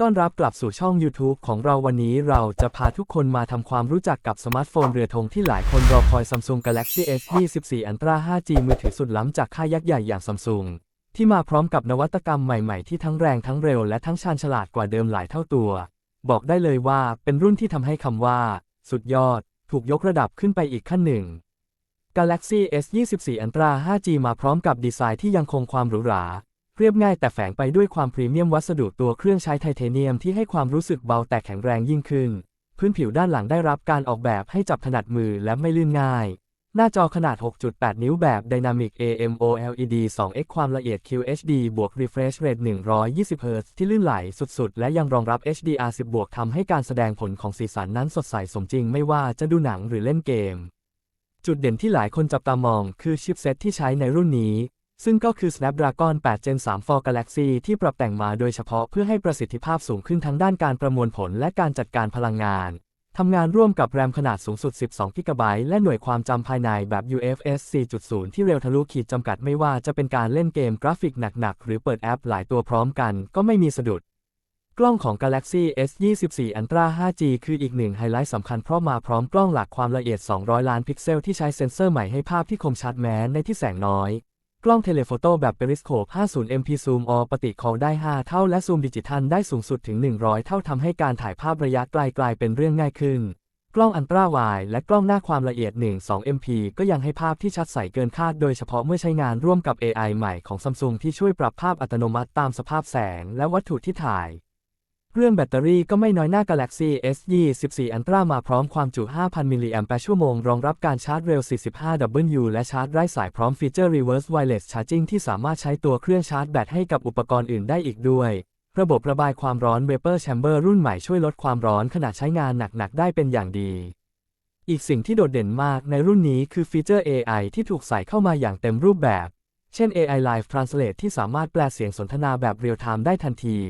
ต้อนรับกลับสู่ช่อง YouTube ของเราวันนี้เราจะพาทุกคนมาทำความรู้จักกับสมาร์ทโฟนเรือธงที่หลายคนรอคอย Samsung Galaxy S24 Ultra 5G มือถือสุดล้ำจากค่ายยักษ์ใหญ่อย่าง Samsung ที่มาพร้อมกับนวัตกรรมใหม่ๆ ที่ทั้งแรงทั้งเร็วและทั้งชาญฉลาดกว่าเดิมหลายเท่าตัว บอกได้เลยว่าเป็นรุ่นที่ทำให้คำว่า สุดยอด ถูกยกระดับขึ้นไปอีกขั้นหนึ่ง Galaxy S24 Ultra 5G มาพร้อมกับดีไซน์ที่ยังคงความหรูหรา เรียบง่ายแต่แฝงไปด้วยความพรีเมียมวัสดุตัวเครื่องใช้ไทเทเนียมที่ให้ความรู้สึกเบาแต่แข็งแรงยิ่งขึ้น พื้นผิวด้านหลังได้รับการออกแบบให้จับถนัดมือและไม่ลื่นง่าย หน้าจอขนาด 6.8 นิ้วแบบ Dynamic AMOLED 2x ความละเอียด QHD บวก Refresh Rate 120 Hz ที่ลื่นไหลสุดๆ และยังรองรับ HDR10 บวกทำให้การแสดงผลของสีสันนั้นสดใสสมจริงไม่ว่าจะดูหนังหรือเล่นเกม จุดเด่นที่หลายคนจับตามองคือชิปเซ็ตที่ใช้ในรุ่นนี้ ซึ่งก็คือ Snapdragon 8 Gen 3 for Galaxy ที่ปรับแต่งมาโดยเฉพาะเพื่อให้ประสิทธิภาพสูงขึ้นทั้งด้านการประมวลผลและการจัดการพลังงาน ทำงานร่วมกับแรมขนาดสูงสุด 12 GB และหน่วยความจำภายในแบบ UFS 4.0 ที่เร็วทะลุขีดจำกัดไม่ว่าจะเป็นการเล่นเกมกราฟิกหนักๆ หรือเปิดแอปหลายตัวพร้อมกันก็ไม่มีสะดุดกล้องของ Galaxy S24 Ultra 5G คืออีกหนึ่งไฮไลท์สำคัญเพราะมาพร้อมกล้องหลักความละเอียด 200 ล้านพิกเซลที่ใช้เซ็นเซอร์ใหม่ให้ภาพที่คมชัดแม้ในที่แสงน้อย กล้องเทเลโฟโต้แบบเปริสโคป 50 MP ซูมออปฏิคอลได้ 5 เท่าและซูมดิจิทัลได้สูงสุดถึง 100 เท่าทำให้การถ่ายภาพระยะไกลกลายเป็นเรื่องง่ายขึ้น กล้องอันตราไวด์และกล้องหน้าความละเอียด 1-2 MP ก็ยังให้ภาพที่ชัดใสเกินคาดโดยเฉพาะเมื่อใช้งานร่วมกับ AI ใหม่ของ Samsung ที่ช่วยปรับภาพอัตโนมัติตามสภาพแสงและวัตถุที่ถ่าย เรื่องแบตเตอรี่ก็ไม่น้อยหน้า Galaxy S24 Ultra มาพร้อมความจุ 5,000 มิลลิแอมป์ชั่วโมง รองรับการชาร์จเร็ว 45W และชาร์จไร้สายพร้อมฟีเจอร์ Reverse Wireless Charging ที่สามารถใช้ตัวเครื่องชาร์จแบตให้กับอุปกรณ์อื่นได้อีกด้วย ระบบระบายความร้อน Vapor Chamber รุ่นใหม่ช่วยลดความร้อนขณะใช้งานหนัก ๆ ได้เป็นอย่างดี อีกสิ่งที่โดดเด่นมากในรุ่นนี้คือฟีเจอร์ AI ที่ถูกใส่เข้ามาอย่างเต็มรูปแบบ เช่น AI Live Translate ที่สามารถแปลเสียงสนทนาแบบเรียลไทม์ได้ทันที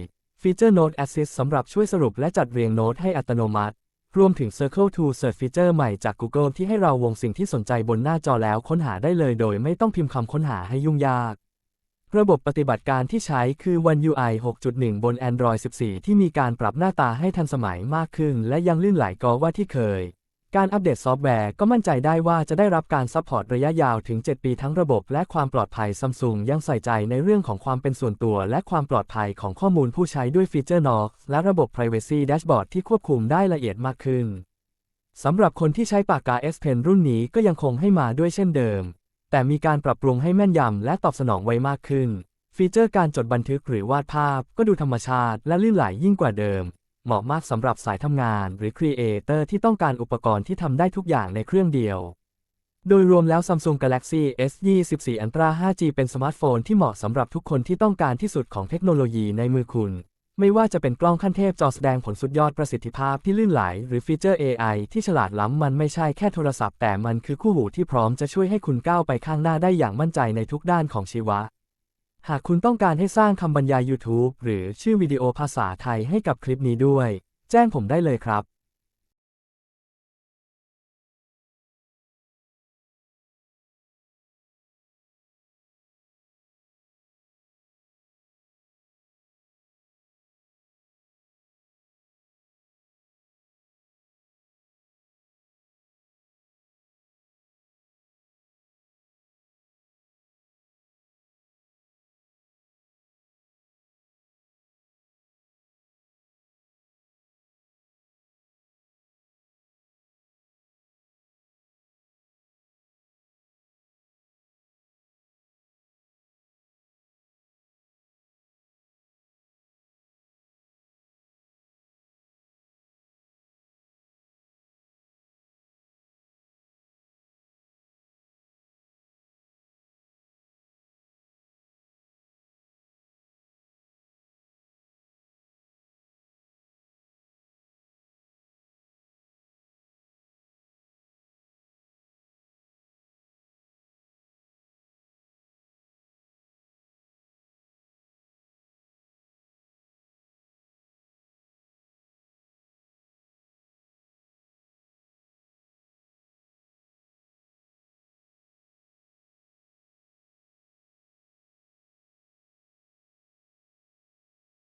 ฟีเจอร์ Note Assist สำหรับช่วยสรุปและจัดเรียงโน้ตให้อัตโนมัติ รวมถึง Circle to Search ฟีเจอร์ใหม่จาก Google ที่ให้เราวงสิ่งที่สนใจบนหน้าจอแล้วค้นหาได้เลยโดยไม่ต้องพิมพ์คำค้นหาให้ยุ่งยาก ระบบปฏิบัติการที่ใช้คือ One UI 6.1 บน Android 14 ที่มีการปรับหน้าตาให้ทันสมัยมากขึ้น และยังลื่นไหลกว่าที่เคย การอัปเดตซอฟต์แวร์ก็มั่นใจได้ว่าจะได้รับการซัพพอร์ตระยะยาวถึง 7 ปีทั้งระบบและความปลอดภัย Samsung ยังใส่ใจในเรื่องของความเป็นส่วนตัว และความปลอดภัยของข้อมูลผู้ใช้ด้วยฟีเจอร์ Knox และระบบ Privacy Dashboard ที่ควบคุมได้ละเอียดมากขึ้น สำหรับคนที่ใช้ปากกา S Pen รุ่นนี้ก็ยังคงให้มาด้วยเช่นเดิม แต่มีการปรับปรุงให้แม่นยำและตอบสนองไวมากขึ้น ฟีเจอร์การจดบันทึกหรือวาดภาพก็ดูธรรมชาติและลื่นไหลยิ่งกว่าเดิม เหมาะมากสำหรับสายทำงานหรือครีเอเตอร์ที่ต้องการอุปกรณ์ที่ทำได้ทุกอย่างในเครื่องเดียว โดยรวมแล้ว Samsung Galaxy S24 Ultra 5G เป็นสมาร์ทโฟนที่เหมาะสำหรับทุกคนที่ต้องการที่สุดของเทคโนโลยีในมือคุณ ไม่ว่าจะเป็นกล้องขั้นเทพจอแสดงผลสุดยอดประสิทธิภาพที่ลื่นไหล หรือฟีเจอร์ AI ที่ฉลาดล้ำมันไม่ใช่แค่โทรศัพท์แต่มันคือคู่หูที่พร้อมจะช่วยให้คุณก้าวไปข้างหน้าได้อย่างมั่นใจในทุกด้านของชีวะ หากคุณต้องการให้สร้างคำบรรยาย YouTube หรือชื่อวิดีโอภาษาไทยให้กับคลิปนี้ด้วย แจ้งผมได้เลยครับ